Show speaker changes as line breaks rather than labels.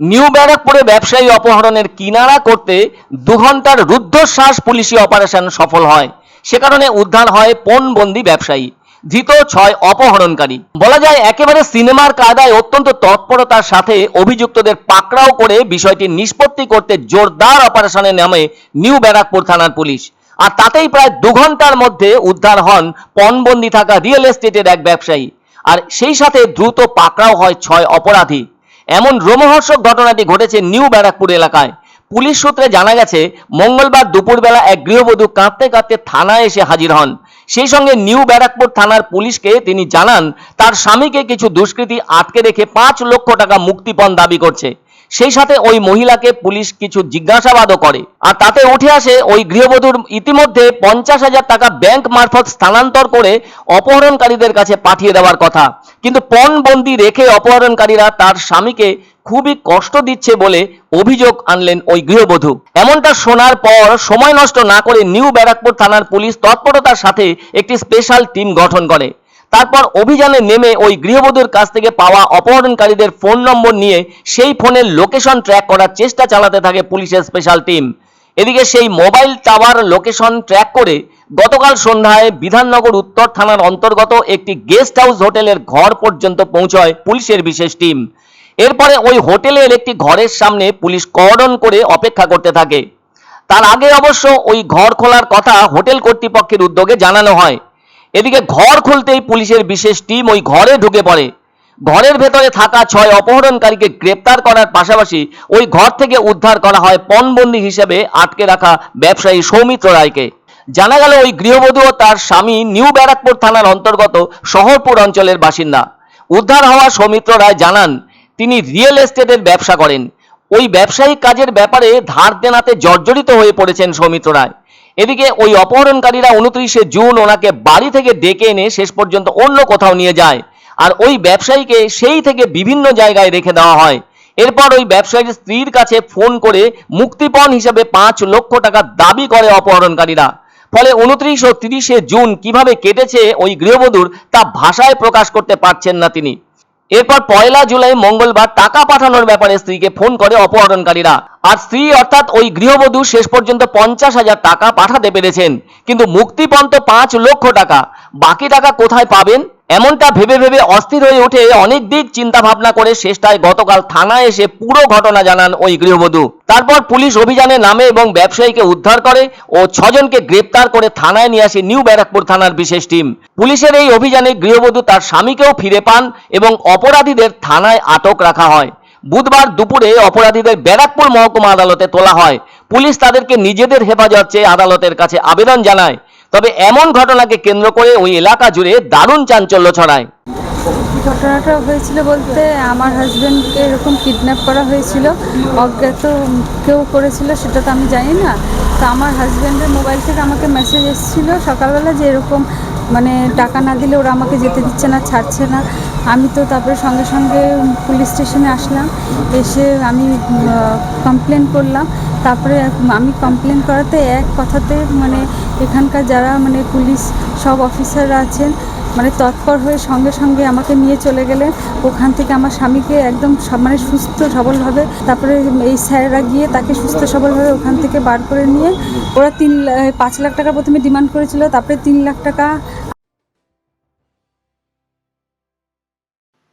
New ব্যারাকপুরে ব্যবসায়ী অপহরণের কিনারা করতে দু ঘণ্টার রুদ্ধশ্বাস পুলিশি অপারেশন সফল হয়। সে কারণে উদ্ধার হয় পণবন্দি ব্যবসায়ী। ধৃত ছয় অপহরণকারী। বলা যায়, একেবারে সিনেমার কায়দায় অত্যন্ত তৎপরতার সাথে অভিযুক্তদের পাকড়াও করে বিষয়টি নিষ্পত্তি করতে জোরদার অপারেশনে নামে নিউ ব্যারাকপুর থানার পুলিশ। আর তাতেই প্রায় দু ঘণ্টার মধ্যে উদ্ধার হন পণবন্দি থাকা রিয়েল এস্টেটের এক ব্যবসায়ী। আর সেই সাথে দ্রুত পাকড়াও হয় ছয় অপরাধী। এমন রোমহর্ষক ঘটনাটি ঘটেছে নিউ ব্যারাকপুর এলাকায়। পুলিশ সূত্রে জানা গেছে, মঙ্গলবার দুপুরবেলা এক গৃহবধূ কাঁদতে কাঁদতে থানায় এসে হাজির হন। সেই সঙ্গে নিউ ব্যারাকপুর থানার পুলিশকে তিনি জানান, তার স্বামীকে কিছু দুষ্কৃতী আটকে রেখে পাঁচ লক্ষ টাকা মুক্তিপণ দাবি করছে। সেই সাথে ওই মহিলাকে পুলিশ কিছু জিজ্ঞাসাবাদও করে। আর তাতে উঠে আসে ওই গৃহবধূর ইতিমধ্যে পঞ্চাশ হাজার টাকা ব্যাংক মারফত স্থানান্তর করে অপহরণকারীদের কাছে পাঠিয়ে দেওয়ার কথা। কিন্তু পণবন্দি রেখে অপহরণকারীরা তার স্বামীকে খুবই কষ্ট দিচ্ছে বলে অভিযোগ আনলেন ওই গৃহবধূ। এমনটা শোনার পর সময় নষ্ট না করে নিউ ব্যারাকপুর থানার পুলিশ তৎপরতার সাথে একটি স্পেশাল টিম গঠন করে। তারপর অভিযানে নেমে ওই গৃহবধূর কাছ থেকে পাওয়া অপহরণকারীদের ফোন নম্বর নিয়ে সেই ফোনের লোকেশন ট্র্যাক করার চেষ্টা চালাতে থাকে পুলিশের স্পেশাল টিম। এদিকে সেই মোবাইল টাওয়ার লোকেশন ট্র্যাক করে গতকাল সন্ধ্যায় বিধাননগর উত্তর থানার অন্তর্গত একটি গেস্ট হাউস হোটেলের ঘর পর্যন্ত পৌঁছয় পুলিশের বিশেষ টিম। এরপরে ওই হোটেলের একটি ঘরের সামনে পুলিশ কর্ডন করে অপেক্ষা করতে থাকে। তার আগে অবশ্য ওই ঘর খোলার কথা হোটেল কর্তৃপক্ষের উদ্যোগে জানানো হয়। এদিকে ঘর খুলতেই পুলিশের বিশেষ টিম ওই ঘরে ঢুকে পড়ে। ঘরের ভেতরে থাকা ছয় অপহরণকারীকে গ্রেপ্তার করার পাশাপাশি ওই ঘর থেকে উদ্ধার করা হয় পণবন্দি হিসেবে আটকে রাখা ব্যবসায়ী সৌমিত্র রায়কে। জানা গেল ওই গৃহবধূ ও তার স্বামী নিউ ব্যারাকপুর থানার অন্তর্গত শহরপুর অঞ্চলের বাসিন্দা। উদ্ধার হওয়া সৌমিত্র রায় জানান, তিনি রিয়েল এস্টেটের ব্যবসা করেন। ওই ব্যবসায়িক কাজের ব্যাপারে ধার দেনাতে জর্জরিত হয়ে পড়েছেন সৌমিত্র রায়। এদিকে ওই অপহরণকারীরা উনত্রিশে জুন ওনাকে বাড়ি থেকে ডেকে এনে শেষ পর্যন্ত অন্য কোথাও নিয়ে যায়। আর ওই ব্যবসায়ীকে সেই থেকে বিভিন্ন জায়গায় রেখে দেওয়া হয়। এরপর ওই ব্যবসায়ীর স্ত্রীর কাছে ফোন করে মুক্তিপণ হিসেবে পাঁচ লক্ষ টাকা দাবি করে অপহরণকারীরা। ফলে উনত্রিশ ও তিরিশে জুন কীভাবে কেটেছে ওই গৃহবধূর তা ভাষায় প্রকাশ করতে পারছেন না তিনি। এরপর পয়লা জুলাই মঙ্গলবার টাকা পাঠানোর ব্যাপারে স্ত্রীকে ফোন করে অপহরণকারীরা। আর স্ত্রী অর্থাৎ ওই গৃহবধূ শেষ পর্যন্ত পঞ্চাশ হাজার টাকা পাঠাতে পেরেছেন। কিন্তু মুক্তিপণ তো পাঁচ লক্ষ টাকা। বাকি টাকা কোথায় পাবেন? এমনটা ভেবে ভেবে অস্থির হয়ে উঠে অনেক দিক চিন্তা ভাবনা করে শেষটায় গতকাল থানায় এসে পুরো ঘটনা জানান ওই গৃহবধূ। তারপর পুলিশ অভিযানে নামে এবং ব্যবসায়ীকে উদ্ধার করে ও ছজনকে গ্রেপ্তার করে থানায় নিয়ে আসে নিউ ব্যারাকপুর থানার বিশেষ টিম। পুলিশের এই অভিযানে গৃহবধূ তার স্বামীকেও ফিরে পান এবং অপরাধীদের থানায় আটক রাখা হয়। বুধবার দুপুরে অপরাধীদের ব্যারাকপুর মহকুমা আদালতে তোলা হয়। পুলিশ তাদেরকে নিজেদের হেফাজত চেয়ে আদালতের কাছে আবেদন জানায়। তবে এমন ঘটনাকে কেন্দ্র করে ওই এলাকা জুড়ে দারুণ চাঞ্চল্য ছড়ায়।
ঘটনাটা হয়েছিল বলতে আমার হাজব্যান্ডকে এরকম কিডন্যাপ করা হয়েছিল। অজ্ঞাত কেউ করেছিল সেটা তো আমি জানি না। তো আমার হাজব্যান্ডের মোবাইল থেকে আমাকে মেসেজ এসেছিল সকালবেলা যে এরকম মানে টাকা না দিলে ওরা আমাকে যেতে দিচ্ছে না, ছাড়ছে না। আমি তো তারপরে সঙ্গে সঙ্গে পুলিশ স্টেশনে আসলাম। এসে আমি কমপ্লেন করলাম। তারপরে আমি কমপ্লেন করাতে এক কথাতে মানে এখানকার যারা মানে পুলিশ সব অফিসাররা আছেন মানে তৎপর হয়ে সঙ্গে সঙ্গে আমাকে নিয়ে চলে গেলেন। ওখান থেকে আমার স্বামীকে একদম মানে সুস্থ সবলভাবে তারপরে এই স্যাররা গিয়ে তাকে সুস্থ সবলভাবে ওখান থেকে বার করে নিয়ে, ওরা তিন পাঁচ লাখ টাকা প্রথমে ডিমান্ড করেছিল, তারপরে তিন লাখ টাকা